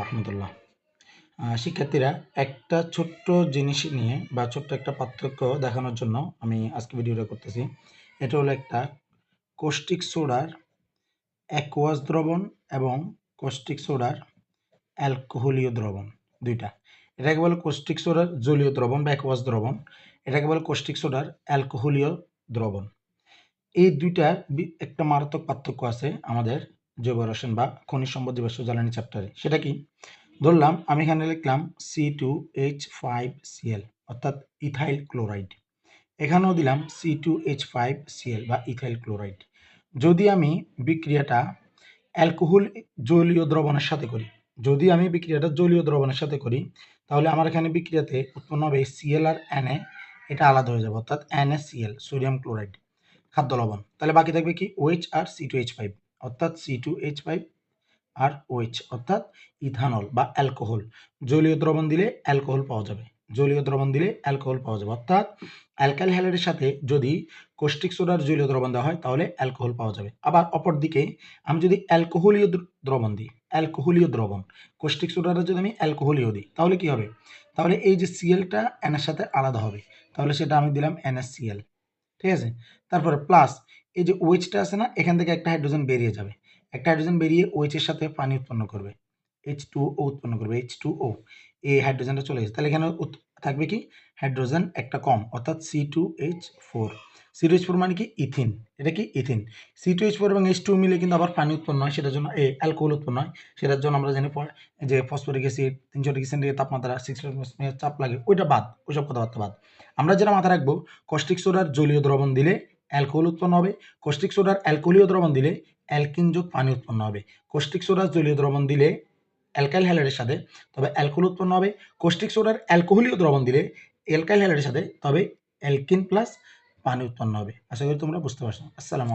রহমতুল্লাহ। শিক্ষার্থীরা, একটা ছোট্ট জিনিস নিয়ে বা ছোট্ট একটা পার্থক্য দেখানোর জন্য আমি আজকে ভিডিওটা করতেছি। এটা হলো একটা কোষ্টিক সোডার অ্যাকোয়াস দ্রবণ এবং কোষ্টিক সোডার অ্যালকোহলীয় দ্রবণ দুইটা। এটাকে বলে কোষ্টিক সোডার জলীয় দ্রবণ বা অ্যাকোয়াস দ্রবণ। এটাকে বলে কোষ্টিক সোডার অ্যালকোহলীয় দ্রবণ। এই দুইটার একটা মারাত্মক পার্থক্য আছে আমাদের জৈব রসায়ন বা খনিজ সম্পদ জীবাশ্ম জ্বালানি চ্যাপ্টারে সেটা কি? ধরলাম, আমি এখানে লিখলাম C two H five Cl অর্থাৎ ইথাইল ক্লোরাইড। এখানেও দিলাম C two H five Cl বা ইথাইল ক্লোরাইড। যদি আমি বিক্রিয়াটা অ্যালকোহল জলীয় দ্রবণের সাথে করি, যদি আমি বিক্রিয়াটা জলীয় দ্রবণের সাথে করি, তাহলে আমার এখানে বিক্রিয়াতে উৎপন্ন হবে সিএল আর এনএ এটা আলাদা হয়ে যাবে, অর্থাৎ এনএসিএল সোডিয়াম ক্লোরাইড, খাদ্য লবণ। তাহলে বাকি থাকবে কি? ওএইচ আর সি টু এইচ ফাইভ অর্থাৎ সি টু এইচ ফাইভ আর ওএইচ অর্থাৎ ইথানল বা অ্যালকোহল জলীয় দ্রবণ দিলে অ্যালকোহল পাওয়া যাবে। জলীয় দ্রবণ দিলে অ্যালকোহল পাওয়া যাবে। অর্থাৎ অ্যালকাইল হ্যালাইডের সাথে যদি কোষ্টিক সোডার জলীয় দ্রবণ দেওয়া হয়, তাহলে অ্যালকোহল পাওয়া যাবে। আবার অপরদিকে আমি যদি অ্যালকোহলীয় দ্রবণ দিই অ্যালকোহলীয় দ্রবণ কোষ্টিক সোডারে যদি আমি অ্যালকোহলীয় দিই, তাহলে কি হবে? তাহলে এই যে সিএলটা এনের সাথে আলাদা হবে। তাহলে সেটা আমি দিলাম এনএসসিএল ঠিক আছে? তারপরে প্লাস এই যে ওয়েচটা আছে না, এখান থেকে একটা হাইড্রোজেন বেরিয়ে যাবে। একটা হাইড্রোজেন বেরিয়ে ওয়েচের সাথে পানি উৎপন্ন করবে। এইচ টু ও উৎপন্ন করবে এইচ টু ও এই হাইড্রোজেনটা চলে গেছে তাহলে এখানে থাকবে কি? হাইড্রোজেন একটা কম, অর্থাৎ C two H four C two H four মানে কি? ইথিন এটা কি? Ethene C two H four এবং এইচ টু মিলে কিন্তু আবার পানি উৎপন্ন হয়, সেটার জন্য এই অ্যালকোহল উৎপন্ন হয়। সেটার জন্য আমরা জানি যে ফসফরিক অ্যাসিড তিনশো ডিগ্রি সেন্টিগ্রেড তাপমাত্রা সিক্স চাপ লাগে, ওইটা বাদ, ওইসব কথাবার্তা বাদ। আমরা যেটা মাথায় রাখব কষ্টিক সোডার জলীয় দ্রবণ দিলে অ্যালকোহল উৎপন্ন হবে কষ্টিক সোডার অ্যালকোহলীয় দ্রবণ দিলে অ্যালকিনযোগ পানি উৎপন্ন হবে। কষ্টিক সোডার জলীয় দ্রবণ দিলে অ্যালকাইল হ্যালাইডের সাথে, তবে অ্যালকোহল উৎপন্ন হবে কোস্টিক সোডার অ্যালকোহলীয় দ্রবণ দিলে অ্যালকাইল হ্যালাইডের সাথে, তবে অ্যালকিন প্লাস পানি উৎপন্ন হবে। আশা করি তোমরা বুঝতে পারছ। আসসালামু